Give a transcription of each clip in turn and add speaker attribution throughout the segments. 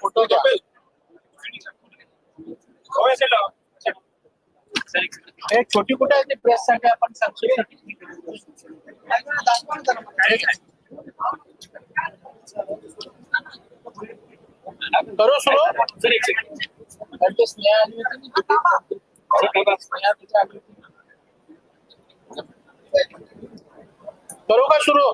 Speaker 1: Photo घ्या छोटी कुठे आहे प्रेस साठी? आपण करू सुरू? स्नेहा आली होती स्नेहा तिच्या आली होती. करू का सुरू?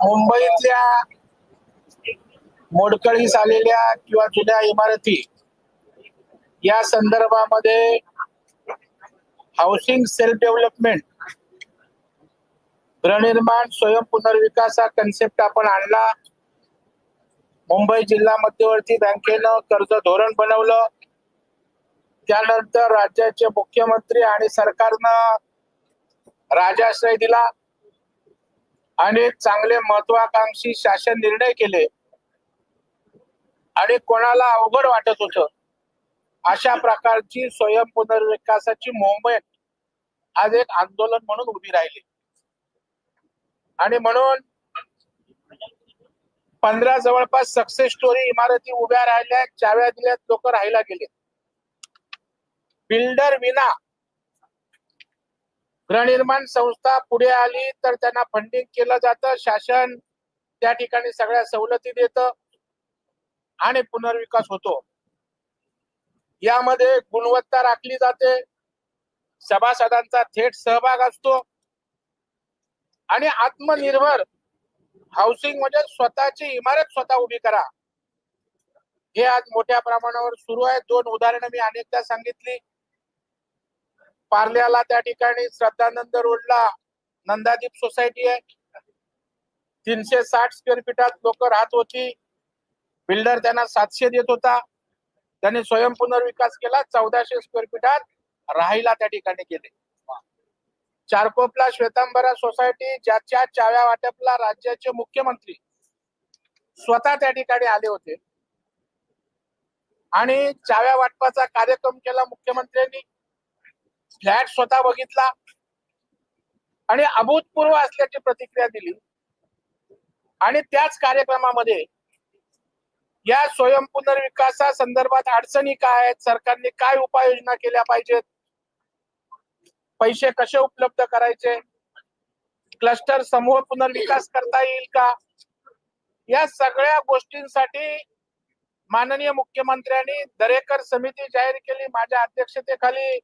Speaker 1: मुंबईतल्या मोडकळीस आलेल्या किंवा जुन्या इमारती या संदर्भामध्ये हाऊसिंग सेल्फ डेव्हलपमेंट गृहनिर्माण स्वयं पुनर्विकास हा कन्सेप्ट आपण आणला. मुंबई जिल्हा मध्यवर्ती बँकेनं कर्ज धोरण बनवलं. त्यानंतर राज्याचे मुख्यमंत्री आणि सरकारनं राजाश्रय दिला आणि चांगले महत्वाकांक्षी शासन निर्णय केले. आणि कोणाला अवघड वाटत होत अशा प्रकारची स्वयं पुनर्विकासाची मोहमेट आज एक आंदोलन म्हणून उभी राहिली. आणि म्हणून पंधरा जवळपास सक्सेस स्टोरी इमारती उभ्या राहिल्या चाव्या दिल्यात लोक राहायला गेले. बिल्डर विना गृहनिर्माण संस्था पुढे आली तर त्यांना फंडिंग केलं जातं. शासन त्या ठिकाणी सगळ्या सवलती देत आणि पुनर्विकास होतो. यामध्ये गुणवत्ता राखली जाते. सभासदांचा थेट सहभाग असतो. आणि आत्मनिर्भर हाऊसिंग म्हणजे स्वतःची इमारत स्वतः उभी करा. हे आज मोठ्या प्रमाणावर सुरू आहे. दोन उदाहरणं मी अनेकदा सांगितली. पार्ल्याला त्या ठिकाणी श्रद्धानंद रोडला नंदादीप सोसायटी आहे. तीनशे साठ स्क्वेअर फीटात लोक राहत होती. बिल्डर त्यांना सातशे देत होता. त्यांनी स्वयं पुनर्विकास केला. चौदाशे स्क्वेअर फीटात राहायला त्या ठिकाणी गेले. चारकोपला श्वेतांबरा सोसायटी ज्याच्या चाव्या वाटपला राज्याचे मुख्यमंत्री स्वतः त्या ठिकाणी आले होते. आणि चाव्या वाटपाचा कार्यक्रम केला मुख्यमंत्र्यांनी. फ्लॅट स्वतः बघितला. आणि अभूतपूर्व असल्याची प्रतिक्रिया दिली. आणि त्याच कार्यक्रमामध्ये या स्वयं पुनर्विकासा संदर्भात अडचणी काय आहेत? सरकारने काय उपाययोजना केल्या पाहिजेत? पैसे कसे उपलब्ध करायचे? क्लस्टर समूह पुनर्विकास करता येईल का? या सगळ्या गोष्टींसाठी माननीय मुख्यमंत्र्यांनी दरेकर समिती जाहीर केली माझ्या अध्यक्षतेखाली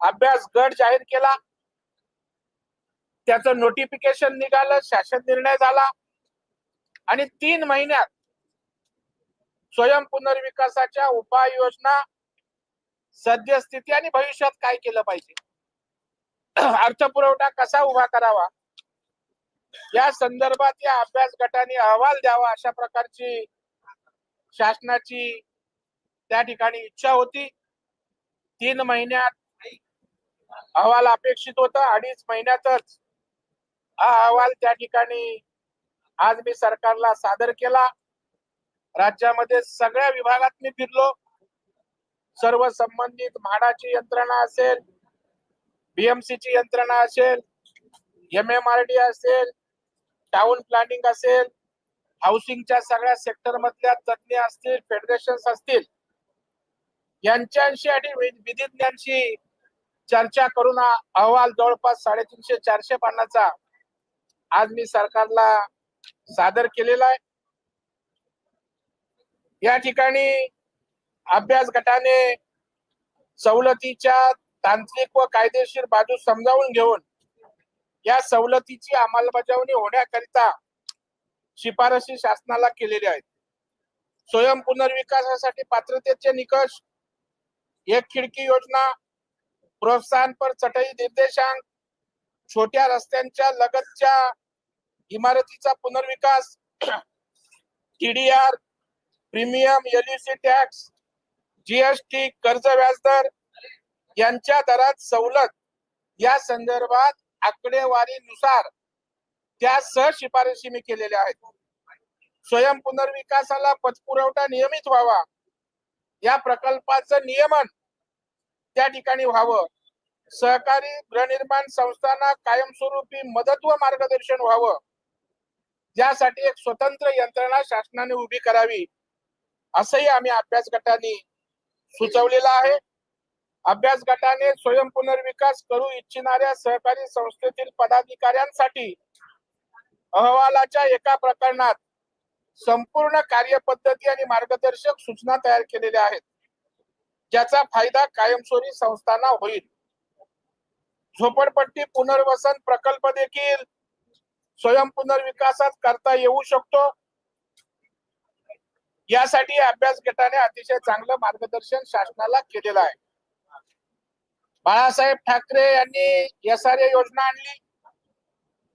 Speaker 1: अभ्यास गट जाहीर केला. त्याचं नोटिफिकेशन निघालं शासन निर्णय झाला. आणि तीन महिन्यात स्वयं पुनर्विकासाच्या उपाययोजना सद्यस्थिती आणि भविष्यात काय केलं पाहिजे? अर्थपुरवठा कसा उभा करावा? या संदर्भात या अभ्यास गटाने अहवाल द्यावा अशा प्रकारची शासनाची त्या ठिकाणी इच्छा होती. तीन महिन्यात अहवाल अपेक्षित होता. अडीच महिन्यातच हा अहवाल त्या ठिकाणी आज मी सरकारला सादर केला. राज्यामध्ये सगळ्या विभागात मी फिरलो. सर्व संबंधित म्हाडाची यंत्रणा असेल बीएमसी ची यंत्रणा असेल एम एम आर डी असेल टाउन प्लॅनिंग असेल हाऊसिंगच्या सगळ्या सेक्टर मधल्या तज्ज्ञ असतील फेडरेशन असतील यांच्याशी आणि वि- विधिज्ञांशी चर्चा करून अहवाल जवळपास साडेतीनशे चारशे पानाचा आज मी सरकारला सादर केलेला आहे. या ठिकाणी अभ्यास गटाने सवलतीच्या तांत्रिक व कायदेशीर बाजू समजावून घेऊन या सवलतीची अंमलबजावणी होण्याकरिता शिफारसी शासनाला केलेल्या आहेत. स्वयं पुनर्विकासासाठी पात्रतेचे निकष एक खिडकी योजना प्रोत्साहन पर चटई निर्देशांक छोट्या रस्त्यांच्या लगतच्या इमारतीचा पुनर्विकास TDR premium LEC tax GST कर्ज व्याजदर यांच्या दरात सवलत या संदर्भात आकडेवारीनुसार त्या सह शिफारशी मी केलेल्या आहेत. स्वयं पुनर्विकासाला पतपुरवठा नियमित व्हावा. या प्रकल्पाचं नियमन त्या ठिकाणी व्हावं. सहकारी गृहनिर्माण संस्थांना कायमस्वरूपी मदत व मार्गदर्शन व्हावं. यासाठी एक स्वतंत्र यंत्रणा शासनाने उभी करावी असंही आम्ही अभ्यास गटाने सुचवलेला आहे. अभ्यास गटाने स्वयं पुनर्विकास करू इच्छिणाऱ्या सहकारी संस्थेतील पदाधिकाऱ्यांसाठी अहवालाच्या एका प्रकरणात संपूर्ण कार्यपद्धती आणि मार्गदर्शक सूचना तयार केलेल्या आहेत. ज्याचा फायदा कायमस्वरूपी संस्थांना होईल. झोपडपट्टी पुनर्वसन प्रकल्प देखील स्वयं पुनर्विकासात करता येऊ शकतो. यासाठी अभ्यास गटाने अतिशय चांगलं मार्गदर्शन शासनाला केलेलं आहे. बाळासाहेब ठाकरे यांनी एस आर ए योजना आणली.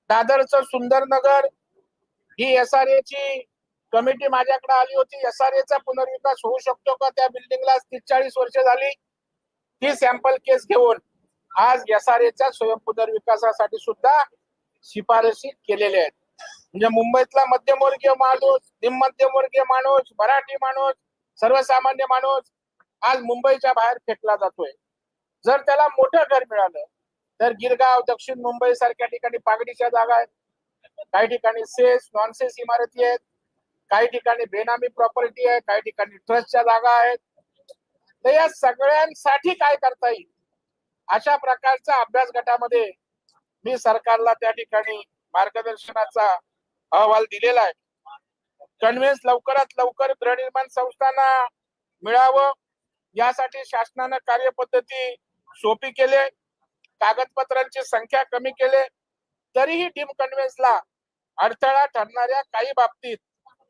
Speaker 1: दादरचं सुंदर नगर ही एस आर ची कमिटी माझ्याकडे आली होती. एस आर एचा पुनर्विकास होऊ शकतो का? त्या बिल्डिंगला तीस चाळीस वर्ष झाली. ती सॅम्पल केस घेऊन आज एस आर च्या स्वयं पुनर्विकासासाठी सुद्धा शिफारशी केलेल्या आहेत. म्हणजे मुंबईतला मध्यमवर्गीय माणूस निमध्यमवर्गीय माणूस मराठी माणूस सर्वसामान्य माणूस आज मुंबईच्या बाहेर फेकला जातोय. जर त्याला मोठं घर मिळालं तर गिरगाव दक्षिण मुंबई सारख्या ठिकाणी पागडीच्या जागा आहेत. काही ठिकाणी सेस नॉनसेस इमारती आहेत. काही ठिकाणी बेनामी प्रॉपर्टी आहे काही ठिकाणी ट्रस्टच्या जागा आहेत. तर या सगळ्यांसाठी काय करता येईल? अशा प्रकारचा अभ्यास गटामध्ये मी सरकारला त्या ठिकाणी मार्गदर्शनाचा अहवाल दिलेला आहे. कन्व्हेन्स लवकरात लवकर गृहनिर्माण संस्थांना मिळावं. यासाठी शासनानं कार्यपद्धती सोपी केले कागदपत्रांची संख्या कमी केले तरीही डीम कन्व्हेन्सला अडथळा ठरणाऱ्या काही बाबतीत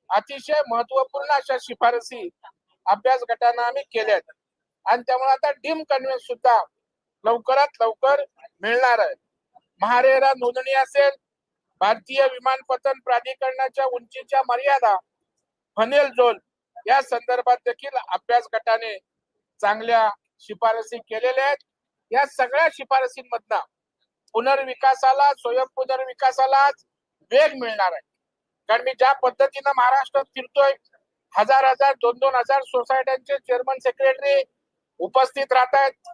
Speaker 1: अतिशय महत्त्वपूर्ण अशा शिफारसी अभ्यास गटांना आम्ही केल्यात आणि त्यामुळे आता डीम कन्व्हेन्स सुद्धा लवकरात लवकर मिळणार आहे. महारेरा नोंदणी असेल भारतीय विमानपतन प्राधिकरणाच्या उंचीच्या मर्यादा फनेल झोन या संदर्भात देखील अभ्यास गटाने चांगल्या शिफारसी केलेल्या आहेत. या सगळ्या शिफारसींमधन पुनर्विकासाला स्वयं पुनर्विकासालाच वेग मिळणार आहे. कारण मी ज्या पद्धतीनं महाराष्ट्रात फिरतोय हजार हजार दोन दोन हजार सोसायट्यांचे चेअरमन सेक्रेटरी उपस्थित राहत आहेत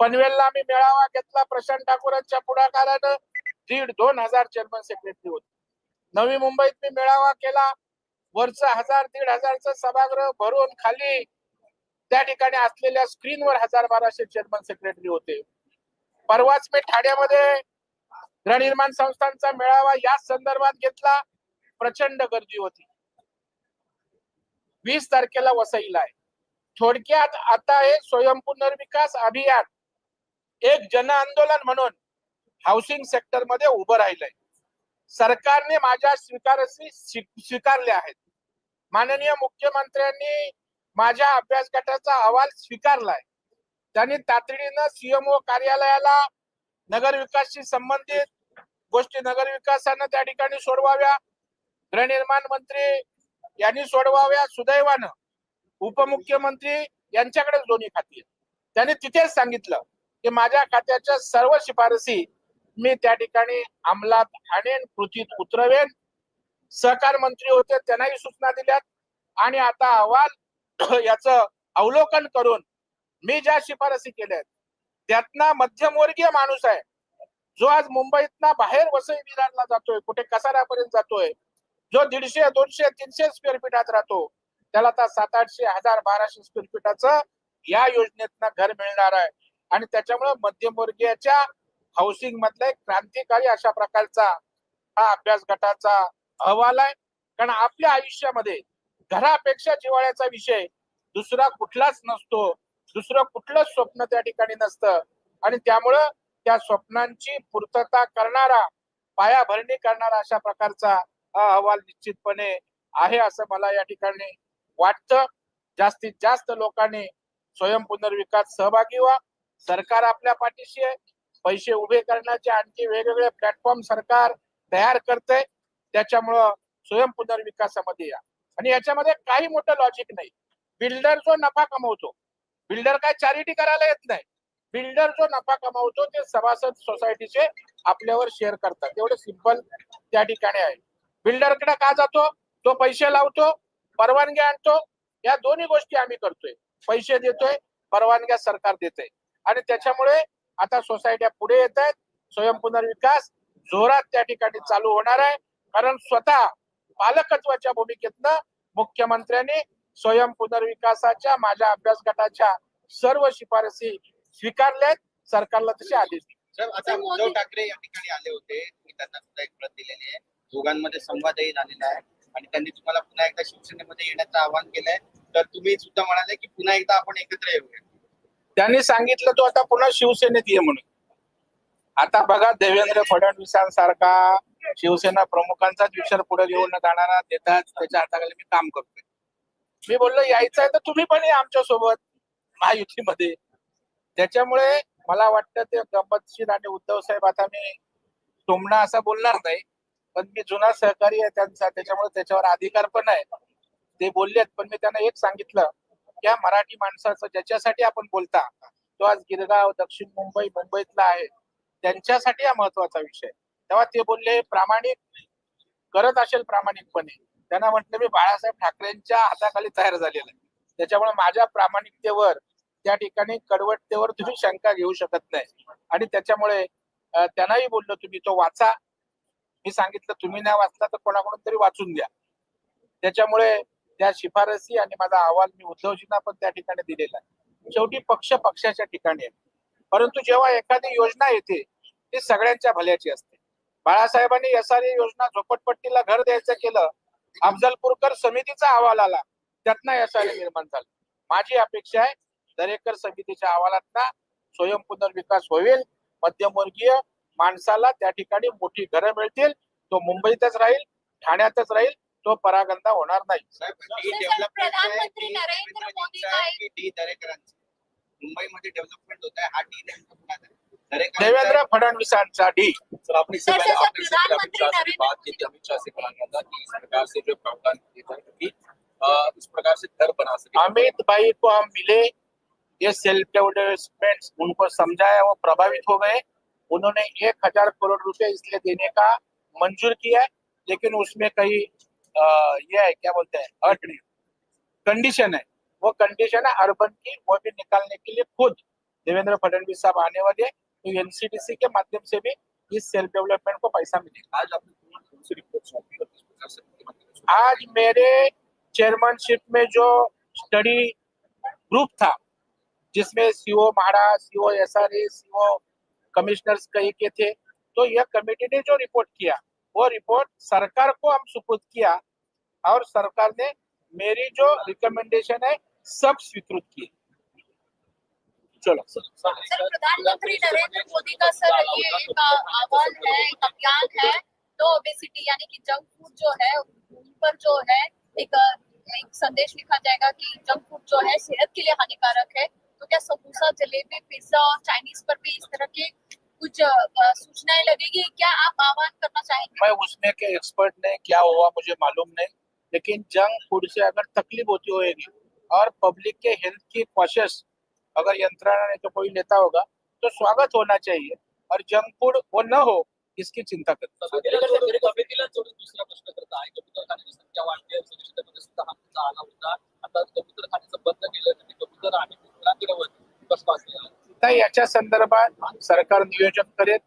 Speaker 1: पनवेलला मी मेळावा घेतला प्रशांत ठाकूरांच्या पुढाकारानं. दीड दोन हजार चेअरमन सेक्रेटरी होते. नवी मुंबईत मी मेळावा केला. वरच हजार दीड हजारचं सभागृह भरून खाली त्या ठिकाणी असलेल्या स्क्रीनवर हजार बाराशे चेअरमन सेक्रेटरी होते. परवाच मी ठाण्यामध्ये गृहनिर्माण संस्थांचा मेळावा या संदर्भात घेतला. प्रचंड गर्दी होती. वीस तारखेला वसईला आहे. थोडक्यात आता हे स्वयंपुनर्विकास अभियान एक जन आंदोलन म्हणून हाऊसिंग सेक्टरमध्ये उभं राहिलंय. सरकारने माझ्या स्वीकारसी स्वीकारल्या आहेत. माननीय मुख्यमंत्र्यांनी माझ्या अभ्यास गटाचा अहवाल स्वीकारलाय. त्यांनी तातडीनं सीएमओ कार्यालयाला नगरविकासशी संबंधित गोष्टी नगरविकासानं त्या ठिकाणी सोडवाव्या. गृहनिर्माण मंत्री यांनी सोडवाव्या सुदैवानं उपमुख्यमंत्री यांच्याकडेच दोन्ही खाती आहेत. त्यांनी तिथेच सांगितलं की माझ्या खात्याच्या सर्व शिफारसी मी त्या ठिकाणी अंमलात आणेन कृतीत उतरवेन. सहकार मंत्री होते त्यांनाही सूचना दिल्यात. आणि आता अहवाल याच अवलोकन करून मी ज्या शिफारसी केल्या त्यातनं त्यातना मध्यमवर्गीय माणूस आहे. जो आज मुंबईतना बाहेर वसई विरारला जातोय कुठे कसाऱ्यापर्यंत जातोय जो दीडशे दोनशे तीनशे स्क्वेअर फीटात राहतो त्याला आता सात आठशे हजार बाराशे स्क्वेअर फीटाचं या योजनेतनं घर मिळणार आहे. आणि त्याच्यामुळे मध्यमवर्गीयाच्या हाऊसिंग मधला एक क्रांतिकारी अशा प्रकारचा हा अभ्यास गटाचा अहवाल आहे. कारण आपल्या आयुष्यामध्ये घरापेक्षा जिव्हाळ्याचा विषय दुसरा कुठलाच नसतो. दुसरं कुठलंच स्वप्न त्या ठिकाणी नसतं. आणि त्यामुळं त्या स्वप्नांची पूर्तता करणारा पायाभरणी करणारा अशा प्रकारचा हा अहवाल निश्चितपणे आहे असं मला या ठिकाणी वाटतं. जास्तीत जास्त लोकांनी स्वयं पुनर्विकास सहभागी व्हा. सरकार आपल्या पाठीशी आहे. पैसे उभे करण्याचे आणखी वेगवेगळे प्लॅटफॉर्म सरकार तयार करतंय त्याच्यामुळं स्वयं पुनर्विकासामध्ये या. आणि याच्यामध्ये काही मोठं लॉजिक नाही. बिल्डर जो नफा कमवतो बिल्डर काय चॅरिटी करायला येत नाही. बिल्डर जो नफा कमावतो ते सभासद सोसायटीचे आपल्यावर शेअर करतात. एवढे सिंपल त्या ठिकाणी आहे. बिल्डरकडे का जातो? तो पैसे लावतो परवानगी आणतो. या दोन्ही गोष्टी आम्ही करतोय. पैसे देतोय परवानग्या सरकार देतोय. आणि त्याच्यामुळे आता सोसायट्या पुढे येत आहेत. स्वयंपुनर्विकास जोरात त्या ठिकाणी चालू होणार आहे. कारण स्वतः पालकत्वाच्या भूमिकेतनं मुख्यमंत्र्यांनी स्वयं पुनर्विकासाच्या माझ्या अभ्यास गटाच्या सर्व शिफारसी स्वीकारल्यात. सरकारला तसे आदेश दिले.
Speaker 2: सर आता उद्धव ठाकरे या ठिकाणी आले होते. मी त्यांना सुद्धा एक प्रत दिलेली आहे. दोघांमध्ये संवादही झालेला आहे. आणि त्यांनी तुम्हाला पुन्हा एकदा शिवसेनेमध्ये येण्याचं आवाहन केलंय. तर तुम्ही सुद्धा म्हणाले की पुन्हा एकदा आपण एकत्र येऊया.
Speaker 1: त्यांनी सांगितलं तो आता पुन्हा शिवसेनेत ये म्हणून. आता बघा देवेंद्र फडणवीसांसारखा शिवसेना प्रमुखांचाच विचार पुढे घेऊन जाणारा देतात त्याच्या हाताखाली मी काम करतोय. मी बोललो यायचं आहे तर तुम्ही पण या आमच्यासोबत महायुतीमध्ये. त्याच्यामुळे मला वाटतं ते गंमतशीर आणि उद्धव साहेब आता मी टोमणा असं बोलणार नाही पण मी जुना सहकारी आहे त्यांचा त्याच्यामुळे त्याच्यावर अधिकार पण आहे. ते बोललेत पण मी त्यांना एक सांगितलं या मराठी माणसाचं ज्याच्यासाठी आपण बोलता तो आज गिरगाव दक्षिण मुंबई मुंबईतला आहे. त्यांच्यासाठी हा महत्त्वाचा विषय. तेव्हा ते बोलले प्रामाणिक करत असेल प्रामाणिकपणे. त्यांना म्हटलं मी बाळासाहेब ठाकरेंच्या हाताखाली तयार झालेलं आहे. त्याच्यामुळे माझ्या प्रामाणिकतेवर त्या ठिकाणी कडवटतेवर तुम्ही शंका घेऊ शकत नाही. आणि त्याच्यामुळे त्यांनाही बोललो तुम्ही तो वाचा. मी सांगितलं तुम्ही नाही वाचला तर कोणाकडून तरी वाचून द्या त्याच्यामुळे त्या शिफारसी आणि माझा अहवाल मी उद्धवजींना पण त्या ठिकाणी दिलेला आहे. शेवटी पक्ष पक्षाच्या ठिकाणी आहे. परंतु जेव्हा एखादी योजना येते ती सगळ्यांच्या भल्याची असते. बाळासाहेबांनी एसआरए योजना झोपटपट्टीला घर द्यायचं केलं अफजलपूरकर समितीचा अहवाल आला त्यातनं एसआरए निर्माण झालं. माझी अपेक्षा आहे दरेकर समितीच्या अहवालात स्वयं पुनर्विकास होईल मध्यमवर्गीय माणसाला त्या ठिकाणी मोठी घरं मिळतील तो मुंबईतच राहील ठाण्यातच राहील तो परागंदा होणार नाही.
Speaker 2: आहे
Speaker 3: प्रधानमंत्री नरेंद्र मोदी का
Speaker 2: की मुंबईमध्ये डेव्हलपमेंट होत आहे हा डी नेमकं आहे?
Speaker 1: देवेंद्र
Speaker 2: आहे?
Speaker 1: फडणवीसांचा डी.
Speaker 4: सर आपने इससे पहले आपने इससे पहले अमित शाह से बात की थी अमित शाह से कहा गया था कि इस प्रकार से जो प्रावधान किए जाए क्योंकि इस प्रकार से घर बना सके
Speaker 1: अमित भाई को हम मिले. ये सेल्फ डेवलपमेंट उनको समझाया वो प्रभावित हो गए. उन्होंने एक हज़ार करोड़ रुपए इसलिए देने का मंजूर किया लेकिन उसमें कई अ, ये है क्या बोलते हैं अट कंडीशन है। वो कंडीशन है अर्बन की वो भी निकालने के लिए खुद देवेंद्र फडणवीस साहब आने वाले तो एनसीडीसी के माध्यम से भी इस सेल्फ डेवलपमेंट को पैसा मिलेगा।
Speaker 4: आज आपने रिपोर्ट सौंपी
Speaker 1: आज मेरे चेयरमैनशिप में जो स्टडी ग्रुप था जिसमें CO MHADA CO S R CO commissioners कई के थे तो यह कमेटी ने जो रिपोर्ट किया वो रिपोर्ट सरकार को हम सुपुर्द किया और सरकार ने मेरी जो रिकमेंडेशन है सब स्वीकृत की चलो।
Speaker 4: सर
Speaker 3: प्रधानमंत्री नरेंद्र मोदी का सर ये एक आह्वान है एक अभियान है तो ओबेसिटी यानी कि जंक फ़ूड जो है उन पर जो है एक एक संदेश लिखा जाएगा कि जंक फ़ूड जो है सेहत के लिए हानिकारक है। तो क्या समोसा जलेबी पिज्जा और चाइनीज़ पर भी इस तरह के कुछ सूचनाएँ लगेगी? क्या आप आह्वान करना चाहेंगे?
Speaker 1: मैं उसमें के एक्सपर्ट ने क्या हुआ मुझे मालूम नहीं लेकिन जंक फ़ूड से अगर तकलीफ़ होती होगी और पब्लिक के हेल्थ की कॉशियस अगर यंत्रणा ने तो कोई लेता होगा तो स्वागत होना चाहिए और जंक फ़ूड वो न हो इसकी चिंता करते
Speaker 4: आता
Speaker 1: याच्या संदर्भात सरकार नियोजन करेल.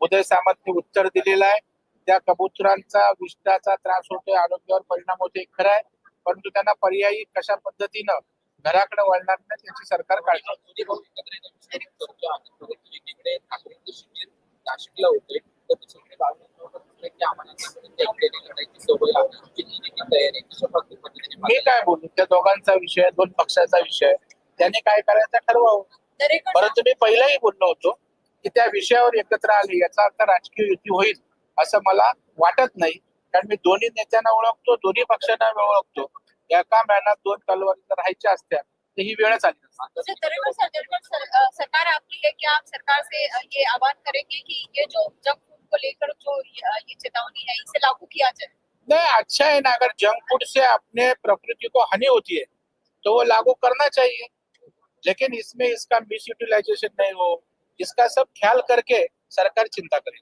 Speaker 1: उदय सामंतने उत्तर दिलेलं आहे. त्या कबुतरांचा विष्टाचा त्रास होतोय आरोग्यावर परिणाम होतोय खरं आहे. परंतु त्यांना पर्यायी कशा पद्धतीनं घराकडे वळणार नाही त्याची सरकार काळजी मी काय बोलू? त्या दोघांचा विषय दोन पक्षाचा विषय. त्याने काय करायचं ठरवावं? परंतु मी पहिलाही बोललो होतो की त्या विषयावर एकत्र आले याचा अर्थ राजकीय युती होईल असं मला वाटत नाही. कारण मी दोन्ही नेत्यांना ओळखतो दोन्ही पक्षांना ओळखतो. एका मॅनात दोन तलवारी जर राहायच्या असत्या तर ही वेळच आली
Speaker 3: सरकार आपकी है कि आप सरकार से ये आह्वान करेंगे कि ये जो जंक फूड को लेकर जो ये चेतावनी है इसे लागू किया जाए?
Speaker 1: नहीं अच्छा है ना अगर जंक फूड से अपने प्रकृति को हानि होती है तो वो लागू करना चाहिए. लेकिन इसमें इसका मिस यूटिलाइजेशन नहीं हो इसका सब ख्याल करके सरकार चिंता करे